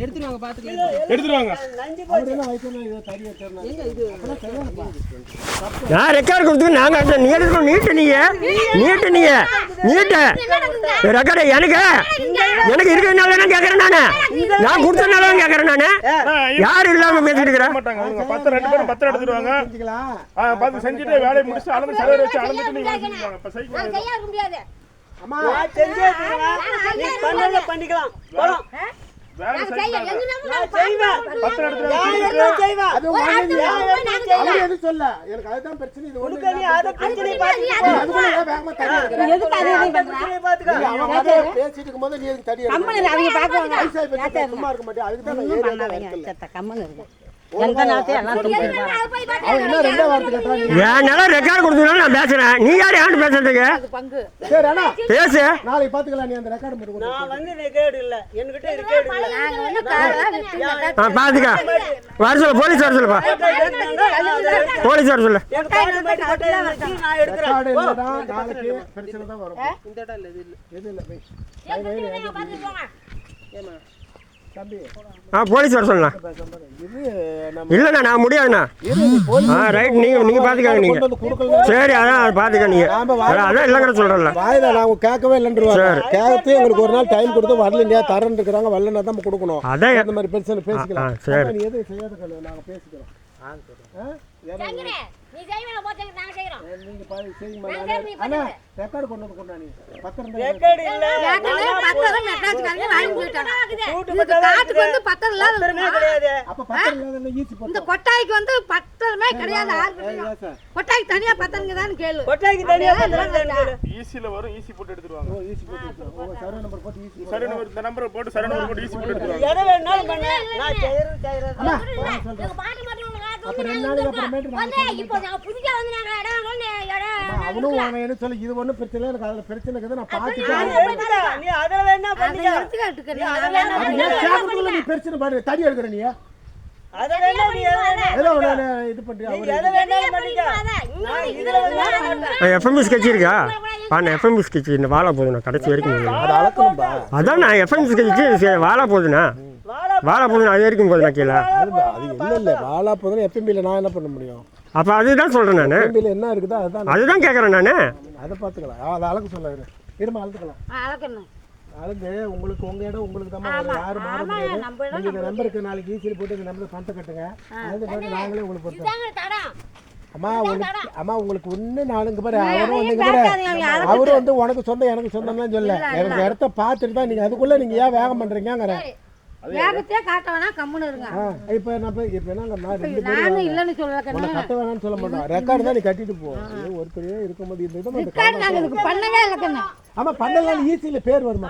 எடுத்துட்டு வாங்க பாத்துக்கலாம். எடுத்துட்டு வாங்க. அவர் என்ன வயசுல இதை தடி வச்சிருந்தா எங்க இது? நான் ரெக்கார்டு கொடுத்து நாங்க அந்த நீ நீட்டு நீங்க நீட்டு நீங்க நீட்டு. ரெக்கார்டு எனக்கு. எனக்கு இருக்கிறதுனால தான் கேட்கறேன் நானு. நான் கொடுத்ததுனால தான் கேட்கறேன் நானு. யாரும் இல்லாம பேசிட்டு இருக்கிறேன் பத்து ரெண்டு பேரும் பத்து எடுத்துட்டு வாங்க. செஞ்சுக்கலாம் ஆ, பார்த்து செஞ்சுட்டு வேலையை முடிச்சு அளந்து செலவு வச்சு அளந்துட்டு நீங்க அம்மா செஞ்சே தருவேன் நீ பண்ணல பண்ணிக்கலாம். போலாம். பேசிட்டு என் நிலம் ரெக்கார்டு கொடுத்ததுனால நான் பேசுறேன். நீ யார் யாரு பேசுறதுக்கு? பங்கு. சரி அண்ணா. பேசு. நாளைக்கு பாத்துக்கலாம் நீ அந்த ரெக்கார்டு மட்டும். நான் வந்து ரெக்கார்டு இல்ல. என்கிட்ட ரெக்கார்டு இல்ல. பாத்துக்க. வர சொல்லு போலீஸ் வர சொல்லுப்பா போலீஸ் வர சொல்லு. பிரச்சனை தான் வரும். இந்த இடம் இல்ல இது இல்ல. ஏமா ஆ போலீஸ் வர சொல்லலாம் இல்லைண்ணா நான் முடியாதுண்ணா. ஆ ரைட் நீங்க நீங்க பாத்துக்கங்க நீங்க. கொண்டு வந்து கொடுக்கல சரி அதான் பாத்துக்க நீங்க. அதான் இல்லைங்கிற சொல்றேன்ல. வாயில நாங்க கேட்கவே இல்லைன்றுவாங்க. கேட்கறது எங்களுக்கு ஒரு நாள் டைம் கொடுத்து வரல இல்லையா தரேன் இருக்கிறாங்க வரலன்னா தான் கொடுக்கணும். அதான் அந்த மாதிரி பிரச்சனை பேசிக்கலாம். சரி. எதுவும் செய்யாத கண்ணு நாங்க பேசிக்கிறோம். ஈஸி இந்த கொட்டாய்க்கு வந்து பத்திரமே கிடையாது கொட்டாய்க்கு தனியா பத்திரங்க தான் கேளு. கொட்டைக்கு தனியா கேளு. ஈஸியில வரும் ஈஸி போட்டு ஈஸி போட்டு சர்வே நம்பர் போட்டு ஈஸி சரி நம்பர் இந்த நம்பரை போட்டு சரி நம்பர் போட்டு ஈஸி போட்டு எடுத்துட்டு வாங்க எதை வேணாலும் பண்ணு. நான் செய்யறது செய்யறது. எங்க பாட்டு அவனும் வாங்க சொல்லி இது ஒண்ணும் பிரச்சனை இல்லை எனக்கு அதுல பிரச்சனை இருக்குது நான் பார்த்துட்டு நீ பிரச்சனை பாரு தடி எடுக்கிற நீ. எஃப்எம்பி ஸ்கெட்ச் இருக்கா? நான் எஃப்எம்பி ஸ்கெட்ச் இந்த வாழை போதுண்ணா கடைசி வரைக்கும். அதான் நான் எஃப்எம்பி ஸ்கெட்ச் வாழை போதுண்ணா வாழை வாழை போதுண்ணா அது வரைக்கும் போதுண்ணா கீழே அது அது இல்ல இல்ல வாழா போதும் எஃப்எம்பியில் நான் என்ன பண்ண முடியும்? அப்போ அதுதான் சொல்கிறேன் நான். எஃப்எம்பியில் என்ன இருக்குதோ அதுதான் அதுதான் கேட்குறேன் நான். அதை பார்த்துக்கலாம். அதை அளக்க சொல்ல இரு. இருமா அளத்துக்கலாம் அளக்கணும் அளந்து உங்களுக்கு உங்க இடம் உங்களுக்கு தான். யாரும் மாற முடியாது. இந்த நம்பருக்கு நாளைக்கு ஈஸியில் போட்டு இந்த நம்பருக்கு பணத்தை கட்டுங்க. அது நாங்களே உங்களுக்கு அம்மா உங்களுக்கு அம்மா உங்களுக்கு ஒண்ணு நாளுங்க பாரு. அவரும் வந்துங்க பாரு. அவரும் வந்து உனக்கு சொந்தம் எனக்கு சொந்தம்லாம் சொல்ல எனக்கு இடத்த பார்த்துட்டு தான் நீங்க அதுக்குள்ள நீங்க ஏன் வேகம் பண்றீங்கங்கிற. வேகத்தையே காட்ட வேணா கம்முன்னு இருங்க. இப்ப போய் இப்ப என்ன நானும் இல்லைன்னு கண்ணு. கட்ட வேணாம்னு சொல்ல மாட்டோம். ரெக்கார்டு தான் நீ கட்டிட்டு போ. ஐயோ, ஒருத்தரே இருக்கும்போது இந்த இதை மட்டும் ரிக்கார்டு நாங்க இதுக்கு பண்ணவே இல்லை கண்ணு. ஆமா பண்ணலாம் ஈஸியில் பேர் வருமா?